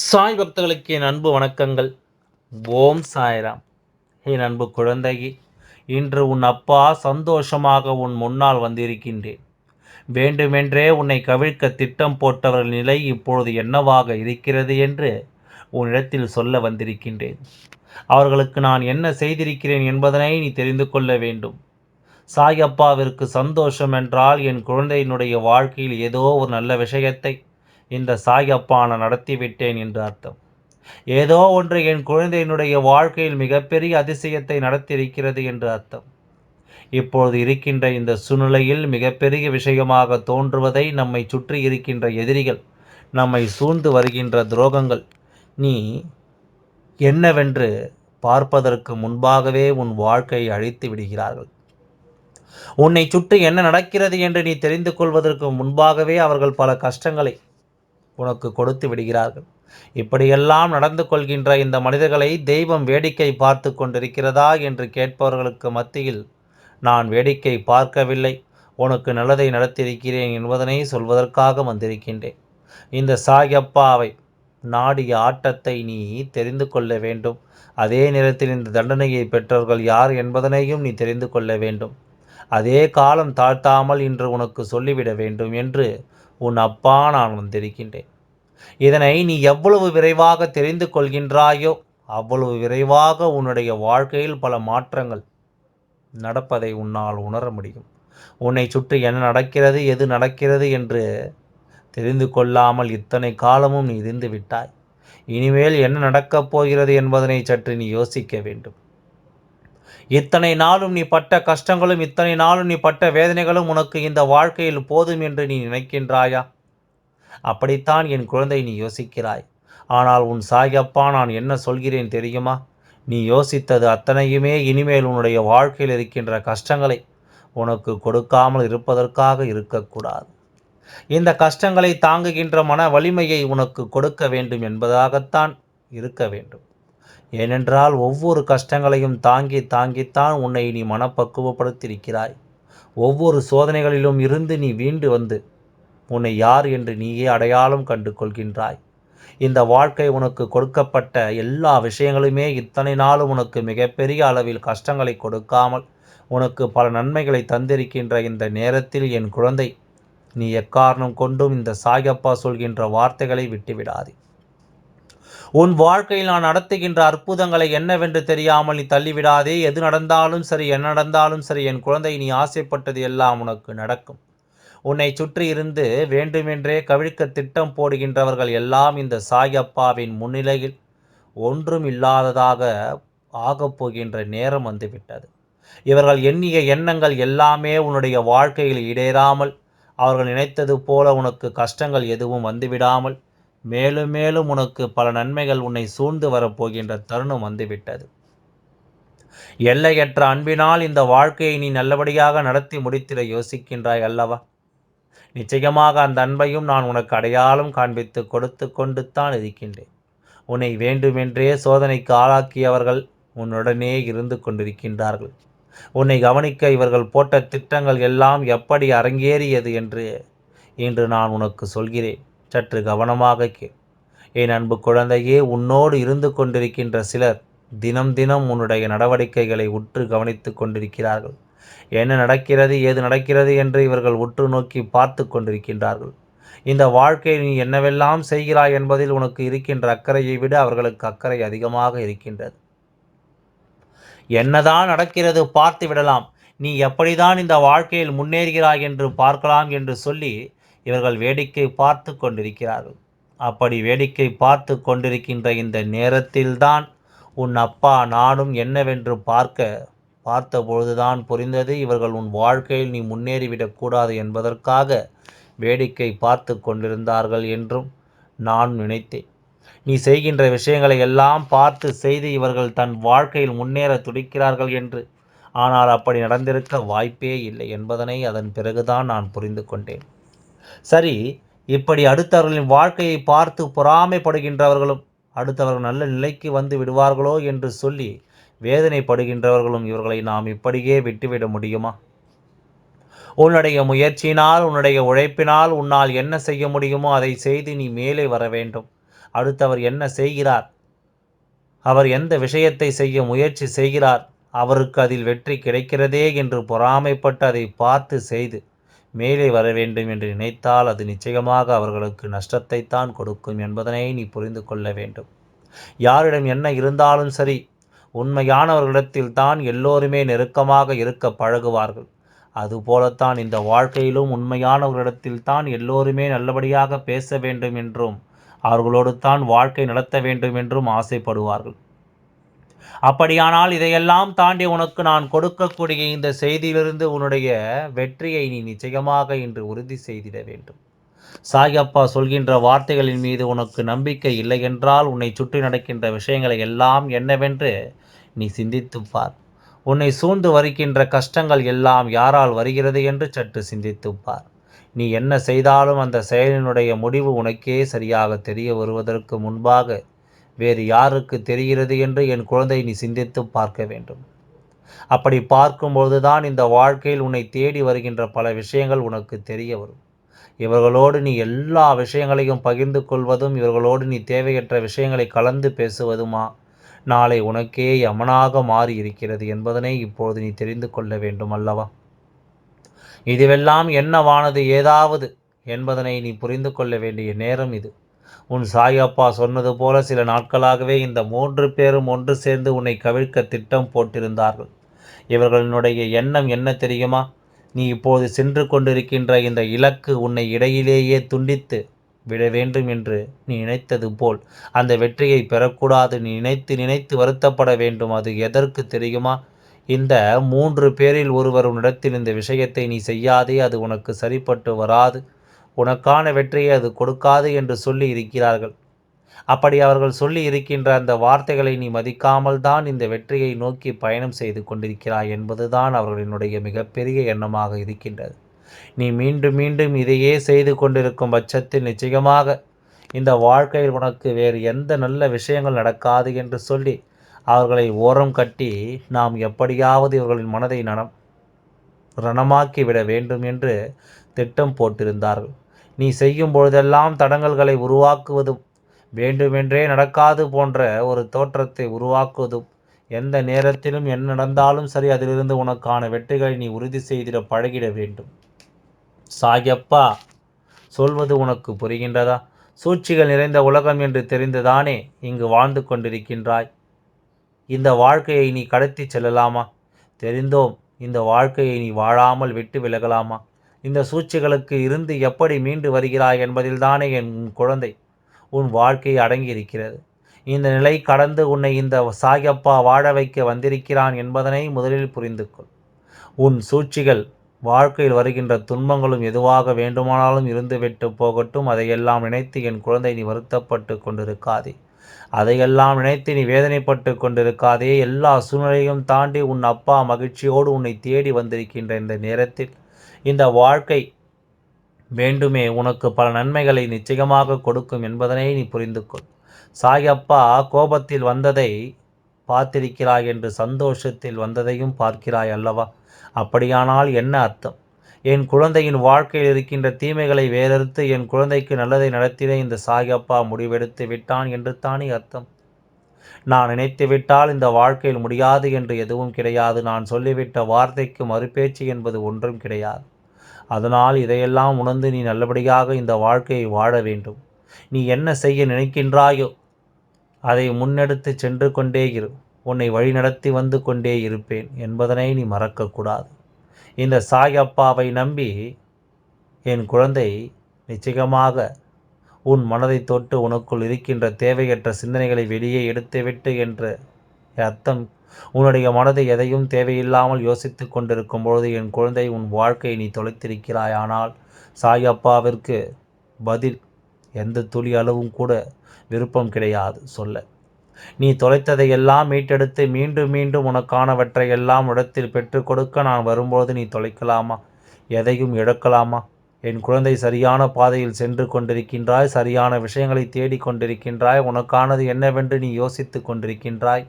சாய் பக்தர்களுக்கு என் அன்பு வணக்கங்கள். ஓம் சாய்ராம். என் அன்பு குழந்தையே இன்று உன் அப்பா சந்தோஷமாக உன் முன்னால் வந்திருக்கின்றேன். வேண்டுமென்றே உன்னை கவிழ்க்க திட்டம் போட்டவர்கள் நிலை இப்பொழுது என்னவாக இருக்கிறது என்று உன்னிடத்தில் சொல்ல வந்திருக்கின்றேன். அவர்களுக்கு நான் என்ன செய்திருக்கிறேன் என்பதனை நீ தெரிந்து கொள்ள வேண்டும். சாயப்பாவிற்கு சந்தோஷம் என்றால் என் குழந்தையினுடைய வாழ்க்கையில் ஏதோ ஒரு நல்ல விஷயத்தை இந்த சாயப்பா நான் நடத்திவிட்டேன் என்று அர்த்தம். ஏதோ ஒன்று என் குழந்தையினுடைய வாழ்க்கையில் மிகப்பெரிய அதிசயத்தை நடத்தியிருக்கிறது என்று அர்த்தம். இப்பொழுது இருக்கின்ற இந்த சூழ்நிலையில் மிகப்பெரிய விஷயமாக தோன்றுவதை நம்மை சுற்றி இருக்கின்ற எதிரிகள் நம்மை சூழ்ந்து வருகின்ற துரோகங்கள் நீ என்னவென்று பார்ப்பதற்கு முன்பாகவே உன் வாழ்க்கையை அழித்து விடுகிறார்கள். உன்னை சுற்றி என்ன நடக்கிறது என்று நீ தெரிந்து கொள்வதற்கு முன்பாகவே அவர்கள் பல கஷ்டங்களை உனக்கு கொடுத்து விடுகிறார்கள். இப்படியெல்லாம் நடந்து கொள்கின்ற இந்த மனிதர்களை தெய்வம் வேடிக்கை பார்த்து கொண்டிருக்கிறதா என்று கேட்பவர்களுக்கு மத்தியில் நான் வேடிக்கை பார்க்கவில்லை. உனக்கு நல்லதை நடத்தியிருக்கிறேன் என்பதனை சொல்வதற்காக வந்திருக்கின்றேன். இந்த சாயப்பாவை நாடிய ஆட்டத்தை நீ தெரிந்து கொள்ள வேண்டும். அதே நேரத்தில் இந்த தண்டனையை பெற்றவர்கள் யார் என்பதனையும் நீ தெரிந்து கொள்ள வேண்டும். அதே காலம் தாழ்த்தாமல் இன்று உனக்கு சொல்லிவிட வேண்டும் என்று உன் அப்பா நான் வந்திருக்கின்றேன். இதனை நீ எவ்வளவு விரைவாக தெரிந்து கொள்கின்றாயோ அவ்வளவு விரைவாக உன்னுடைய வாழ்க்கையில் பல மாற்றங்கள் நடப்பதை உன்னால் உணர முடியும். உன்னை சுற்றி என்ன நடக்கிறது எது நடக்கிறது என்று தெரிந்து கொள்ளாமல் இத்தனை காலமும் நீ இருந்து விட்டாய். இனிமேல் என்ன நடக்கப் போகிறது என்பதனை சற்று நீ யோசிக்க வேண்டும். இத்தனை நாளும் நீ பட்ட கஷ்டங்களும் இத்தனை நாளும் நீ பட்ட வேதனைகளும் உனக்கு இந்த வாழ்க்கையில் போதும் என்று நீ நினைக்கின்றாயா? அப்படித்தான் என் குழந்தை நீ யோசிக்கிறாய். ஆனால் உன் சாயப்பா நான் என்ன சொல்கிறேன் தெரியுமா? நீ யோசித்தது அத்தனையுமே இனிமேல் உன்னுடைய வாழ்க்கையில் இருக்கின்ற கஷ்டங்களை உனக்கு கொடுக்காமல் இருப்பதற்காக இருக்கக்கூடாது. இந்த கஷ்டங்களை தாங்குகின்ற மன வலிமையை உனக்கு கொடுக்க வேண்டும் என்பதாகத்தான் இருக்க வேண்டும். ஏனென்றால் ஒவ்வொரு கஷ்டங்களையும் தாங்கி தாங்கித்தான் உன்னை நீ மனப்பக்குவப்படுத்தியிருக்கிறாய். ஒவ்வொரு சோதனைகளிலும் இருந்து நீ வீண்டு வந்து உன்னை யார் என்று நீயே அடையாளம் கண்டு கொள்கின்றாய் இந்த வாழ்க்கை உனக்கு கொடுக்கப்பட்ட எல்லா விஷயங்களுமே இத்தனை நாளும் உனக்கு மிகப்பெரிய அளவில் கஷ்டங்களை கொடுக்காமல் உனக்கு பல நன்மைகளை தந்திருக்கின்ற இந்த நேரத்தில் என் குழந்தை நீ எக்காரணம் கொண்டும் இந்த சாயப்பா சொல்கின்ற வார்த்தைகளை விட்டுவிடாதே. உன் வாழ்க்கையில் நான் நடத்துகின்ற அற்புதங்களை என்னவென்று தெரியாமல் நீ தள்ளிவிடாதே. எது நடந்தாலும் சரி என்ன நடந்தாலும் சரி என் குழந்தை நீ ஆசைப்பட்டது எல்லாம் உனக்கு நடக்கும். உன்னை சுற்றி இருந்து வேண்டுமென்றே கவிழ்க்க திட்டம் போடுகின்றவர்கள் எல்லாம் இந்த சாயப்பாவின் முன்னிலையில் ஒன்றும் இல்லாததாக ஆகப் போகின்ற நேரம் வந்துவிட்டது. இவர்கள் எண்ணிய எண்ணங்கள் எல்லாமே உன்னுடைய வாழ்க்கையில் இடேறாமல் அவர்கள் நினைத்தது போல உனக்கு கஷ்டங்கள் எதுவும் வந்துவிடாமல் மேலும் மேலும் உனக்கு பல நன்மைகள் உன்னை சூழ்ந்து வரப்போகின்ற தருணம் வந்துவிட்டது. எல்லையற்ற அன்பினால் இந்த வாழ்க்கையை நீ நல்லபடியாக நடத்தி முடித்திட யோசிக்கின்றாய் அல்லவா? நிச்சயமாக அந்த அன்பையும் நான் உனக்கு அடையாளம் காண்பித்து கொடுத்து கொண்டு தான் இருக்கின்றேன். உன்னை வேண்டுமென்றே சோதனைக்கு ஆளாக்கியவர்கள் உன்னுடனே இருந்து கொண்டிருக்கின்றார்கள். உன்னை கவனிக்க இவர்கள் போட்ட திட்டங்கள் எல்லாம் எப்படி அரங்கேறியது என்று இன்று நான் உனக்கு சொல்கிறேன். சற்று கவனமாக கேள் என் அன்பு குழந்தையே உன்னோடு இருந்து கொண்டிருக்கின்ற சிலர் தினம் தினம் உன்னுடைய நடவடிக்கைகளை உற்று கவனித்து கொண்டிருக்கிறார்கள். என்ன நடக்கிறது ஏது நடக்கிறது என்று இவர்கள் உற்று நோக்கி பார்த்து கொண்டிருக்கின்றார்கள். இந்த வாழ்க்கை நீ என்னவெல்லாம் செய்கிறாய் என்பதில் உனக்கு இருக்கின்ற அக்கறையை விட அவர்களுக்கு அக்கறை அதிகமாக இருக்கின்றது. என்னதான் நடக்கிறது பார்த்து விடலாம் நீ எப்படிதான் இந்த வாழ்க்கையில் முன்னேறுகிறாய் என்று பார்க்கலாம் என்று சொல்லி இவர்கள் வேடிக்கை பார்த்து கொண்டிருக்கிறார்கள். அப்படி வேடிக்கை பார்த்து கொண்டிருக்கின்ற இந்த நேரத்தில்தான் உன் அப்பா நானும் என்னவென்று பார்க்க பார்த்தபொழுதுதான் புரிந்தது இவர்கள் உன் வாழ்க்கையில் நீ முன்னேறிவிடக்கூடாது என்பதற்காக வேடிக்கை பார்த்து கொண்டிருந்தார்கள் என்றும் நான் நினைத்தேன். நீ செய்கின்ற விஷயங்களை எல்லாம் பார்த்து செய்து இவர்கள் தன் வாழ்க்கையில் முன்னேற துடிக்கிறார்கள் என்று. ஆனால் அப்படி நடந்திருக்க வாய்ப்பே இல்லை என்பதனை அதன் பிறகுதான் நான் புரிந்து கொண்டேன். சரி இப்படி அடுத்தவர்களின் வாழ்க்கையை பார்த்து பொறாமைப்படுகின்றவர்களும் அடுத்தவர்கள் நல்ல நிலைக்கு வந்து விடுவார்களோ என்று சொல்லி வேதனைப்படுகின்றவர்களும் இவர்களை நாம் இப்படியே விட்டுவிட முடியுமா? உன்னுடைய முயற்சியினால் உன்னுடைய உழைப்பினால் உன்னால் என்ன செய்ய முடியுமோ அதை செய்து நீ மேலே வர வேண்டும். அடுத்தவர் என்ன செய்கிறார்? அவர் எந்த விஷயத்தை செய்ய முயற்சி செய்கிறார்? அவருக்கு அதில் வெற்றி கிடைக்கிறதே என்று பொறாமைப்பட்டு அதை பார்த்து செய்து மேலே வர வேண்டும் என்று நினைத்தால் அது நிச்சயமாக அவர்களுக்கு நஷ்டத்தைத்தான் கொடுக்கும் என்பதனை நீ புரிந்து கொள்ள வேண்டும். யாரிடம் என்ன இருந்தாலும் சரி உண்மையானவர்களிடத்தில் தான் எல்லோருமே நெருக்கமாக இருக்க பழகுவார்கள். அதுபோலத்தான் இந்த வாழ்க்கையிலும் உண்மையானவர்களிடத்தில் தான் எல்லோருமே நல்லபடியாக பேச வேண்டும் என்றும் அவர்களோடு தான் வாழ்க்கை நடத்த வேண்டும் என்றும் ஆசைப்படுவார்கள். அப்படியானால் இதையெல்லாம் தாண்டி உனக்கு நான் கொடுக்கக்கூடிய இந்த செய்தியிலிருந்து உன்னுடைய வெற்றியை நீ நிச்சயமாக இன்று உறுதி செய்திட வேண்டும். சாயப்பா சொல்கின்ற வார்த்தைகளின் மீது உனக்கு நம்பிக்கை இல்லை என்றால் உன்னை சுற்றி நடக்கின்ற விஷயங்களை எல்லாம் என்னவென்று நீ சிந்தித்துப்பார் உன்னை சூழ்ந்து வருகின்ற கஷ்டங்கள் எல்லாம் யாரால் வருகிறது என்று சற்று சிந்தித்துப்பார் நீ என்ன செய்தாலும் அந்த செயலினுடைய முடிவு உனக்கே சரியாக தெரிய வருவதற்கு முன்பாக வேறு யாருக்கு தெரிகிறது என்று என் குழந்தை நீ சிந்தித்து பார்க்க வேண்டும். அப்படி பார்க்கும்போதுதான் இந்த வாழ்க்கையில் உன்னை தேடி வருகின்ற பல விஷயங்கள் உனக்கு தெரிய வரும். இவர்களோடு நீ எல்லா விஷயங்களையும் பகிர்ந்து கொள்வதும் இவர்களோடு நீ தேவையற்ற விஷயங்களை கலந்து பேசுவதுமா? நாளை உனக்கே யமனாக மாறி இருக்கிறது என்பதனை இப்போது நீ தெரிந்து கொள்ள வேண்டும் அல்லவா? இதுவெல்லாம் என்னவானது ஏதாவது என்பதனை நீ புரிந்து கொள்ள வேண்டிய நேரம் இது. உன் சாயப்பா சொன்னது போல சில நாட்களாகவே இந்த மூன்று பேரும் ஒன்று சேர்ந்து உன்னை கவிழ்க்க திட்டம் போட்டிருந்தார்கள். இவர்களினுடைய எண்ணம் என்ன தெரியுமா? நீ இப்போது சென்று கொண்டிருக்கின்ற இந்த இலக்கு உன்னை இடையிலேயே துண்டித்து விட வேண்டும் என்று நீ நினைத்தது போல் அந்த வெற்றியை பெறக்கூடாது. நீ நினைத்து நினைத்து வருத்தப்பட வேண்டும். அது எதற்கு தெரியுமா? இந்த மூன்று பேரில் ஒருவர் உன்னிடத்தில் இந்த விஷயத்தை நீ செய்யாதே அது உனக்கு சரிப்பட்டு வராது. உனக்கான வெற்றியை அது கொடுக்காது என்று சொல்லி இருக்கிறார்கள். அப்படி அவர்கள் சொல்லி இருக்கின்ற அந்த வார்த்தைகளை நீ மதிக்காமல் தான் இந்த வெற்றியை நோக்கி பயணம் செய்து கொண்டிருக்கிறாய் என்பதுதான் அவர்களினுடைய மிகப்பெரிய எண்ணமாக இருக்கின்றது. நீ மீண்டும் மீண்டும் இதையே செய்து கொண்டிருக்கும் பட்சத்தில் நிச்சயமாக இந்த வாழ்க்கையில் உனக்கு வேறு எந்த நல்ல விஷயங்கள் நடக்காது என்று சொல்லி அவர்களை ஓரம் கட்டி நாம் எப்படியாவது இவர்களின் மனதை நனம் ரணமாக்கி விட வேண்டும் என்று திட்டம் போட்டிருந்தார்கள். நீ செய்யும் பொழுதெல்லாம் தடங்கல்களை உருவாக்குவதும் வேண்டுமென்றே நடக்காது போன்ற ஒரு தோற்றத்தை உருவாக்குவதும் எந்த நேரத்திலும் என்ன நடந்தாலும் சரி அதிலிருந்து உனக்கான வெற்றிகளை நீ உறுதி செய்திட பழகிட வேண்டும். சாயப்பா சொல்வது உனக்கு புரிகின்றதா? சூழ்ச்சிகள் நிறைந்த உலகம் என்று தெரிந்துதானே இங்கு வாழ்ந்து கொண்டிருக்கின்றாய்? இந்த வாழ்க்கையை நீ கடத்தி செல்லலாமா? தெரிந்தோம் இந்த வாழ்க்கையை நீ வாழாமல் விட்டு விலகலாமா? இந்த சூழ்ச்சிகளுக்கு இருந்து எப்படி மீண்டு வருகிறாய் என்பதில்தானே என் குழந்தை. உன் வாழ்க்கை அடங்கியிருக்கிறது. இந்த நிலை கடந்து உன்னை இந்த சாயப்பா வாழ வைக்க வந்திருக்கிறான் என்பதனை முதலில் புரிந்து கொள். உன் சூழ்ச்சிகள் வாழ்க்கையில் வருகின்ற துன்பங்களும் எதுவாக வேண்டுமானாலும் இருந்துவிட்டு போகட்டும். அதையெல்லாம் நினைத்து என் குழந்தை நீ வருத்தப்பட்டு கொண்டிருக்காதே. அதையெல்லாம் நினைத்து நீ வேதனைப்பட்டு கொண்டிருக்காதே. எல்லா சூழ்நிலையும் தாண்டி உன் அப்பா மகிழ்ச்சியோடு உன்னை தேடி வந்திருக்கின்ற இந்த நேரத்தில் இந்த வாழ்க்கை வேண்டுமே. உனக்கு பல நன்மைகளை நிச்சயமாக கொடுக்கும் என்பதனை நீ புரிந்து கொள் சாயப்பா கோபத்தில் வந்ததை பார்த்திருக்கிறாய் என்று சந்தோஷத்தில் வந்ததையும் பார்க்கிறாய் அல்லவா? அப்படியானால் என்ன அர்த்தம்? என் குழந்தையின் வாழ்க்கையில் இருக்கின்ற தீமைகளை வேறறுத்து என் குழந்தைக்கு நல்லதை நடத்திட இந்த சாயப்பா முடிவெடுத்து விட்டான் என்று தானே அர்த்தம்? நான் நினைத்து விட்டால் இந்த வாழ்க்கையில் முடியாது என்று எதுவும் கிடையாது. நான் சொல்லிவிட்ட வார்த்தைக்கு மறுபேச்சு என்பது ஒன்றும் கிடையாது. அதனால் இதையெல்லாம் உணர்ந்து நீ நல்லபடியாக இந்த வாழ்க்கையை வாழ வேண்டும். நீ என்ன செய்ய நினைக்கின்றாயோ அதை முன்னெடுத்து சென்று கொண்டே இரு. உன்னை வழிநடத்தி வந்து கொண்டே இருப்பேன் என்பதனை நீ மறக்கக்கூடாது. இந்த சாயப்பாவை நம்பி என் குழந்தை நிச்சயமாக உன் மனதை தொட்டு உனக்குள் இருக்கின்ற தேவையற்ற சிந்தனைகளை வெளியே எடுத்துவிட்டு என்ற அர்த்தம் உன்னுடைய மனதை எதையும் தேவையில்லாமல் யோசித்து கொண்டிருக்கும் பொழுது என் குழந்தை உன் வாழ்க்கையை நீ தொலைத்திருக்கிறாய் ஆனால் சாய் அப்பாவிற்கு பதில் எந்த துளி அளவும் கூட விருப்பம் கிடையாது சொல்ல. நீ தொலைத்ததை எல்லாம் மீட்டெடுத்து மீண்டும் மீண்டும் உனக்கானவற்றை எல்லாம் இடத்தில் பெற்றுக் கொடுக்க நான் வரும்போது நீ தொலைக்கலாமா? எதையும் இழக்கலாமா என் குழந்தை சரியான பாதையில் சென்று கொண்டிருக்கின்றாய் சரியான விஷயங்களை தேடிக் கொண்டிருக்கின்றாய் உனக்கானது என்னவென்று நீ யோசித்து கொண்டிருக்கின்றாய்.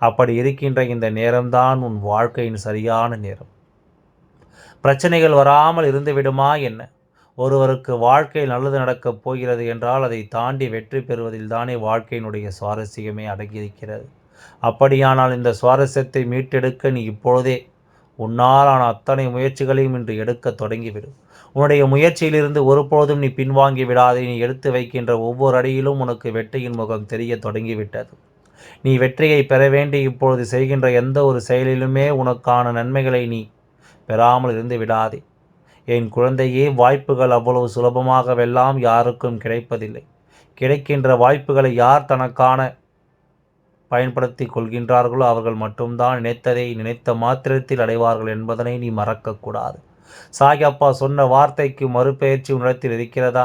அப்படி இருக்கின்ற இந்த நேரம்தான் உன் வாழ்க்கையின் சரியான நேரம். பிரச்சனைகள் வராமல் இருந்து விடுமா என்ன? ஒருவருக்கு வாழ்க்கையில் நல்லது நடக்கப் போகிறது என்றால் அதை தாண்டி வெற்றி பெறுவதில் தானே வாழ்க்கையினுடைய சுவாரஸ்யமே அடங்கியிருக்கிறது. அப்படியானால் இந்த சுவாரஸ்யத்தை மீட்டெடுக்க நீ இப்பொழுதே உன்னாலான அத்தனை முயற்சிகளையும் இன்று எடுக்க தொடங்கிவிடும் உன்னுடைய முயற்சியிலிருந்து ஒருபொழுதும் நீ பின்வாங்கி விடாதே. நீ எடுத்து வைக்கின்ற ஒவ்வொரு அடியிலும் உனக்கு வெற்றியின் முகம் தெரிய தொடங்கிவிட்டது. நீ வெற்றியை பெற வேண்டி இப்பொழுது செய்கின்ற எந்த ஒரு செயலிலுமே உனக்கான நன்மைகளை நீ பெறாமல் இருந்து விடாதே. என் குழந்தையே வாய்ப்புகள் அவ்வளவு சுலபமாகவெல்லாம் யாருக்கும் கிடைப்பதில்லை. கிடைக்கின்ற வாய்ப்புகளை யார் தனக்கான பயன்படுத்தி கொள்கின்றார்களோ அவர்கள் மட்டும்தான் நினைத்ததை நினைத்த மாத்திரத்தில் அடைவார்கள் என்பதனை நீ மறக்கக்கூடாது. சாயப்பா சொன்ன வார்த்தைக்கு மறுபெயர்ச்சி உன்னிடத்தில் இருக்கிறதா?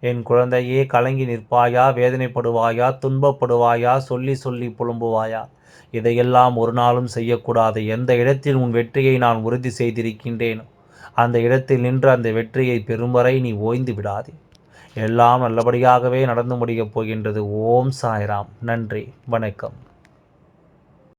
என் குழந்தையே கலங்கி நிற்பாயா வேதனைப்படுவாயா துன்பப்படுவாயா சொல்லி சொல்லி புலம்புவாயா? இதையெல்லாம் ஒரு நாளும் செய்யக்கூடாது. எந்த இடத்தில் உன் வெற்றியை நான் உறுதி செய்திருக்கின்றேனோ அந்த இடத்தில் நின்று அந்த வெற்றியை பெறும் வரை நீ ஓய்ந்து விடாதே. எல்லாம் நல்லபடியாகவே நடந்து முடியப் போகின்றது. ஓம் சாய்ராம். நன்றி. வணக்கம்.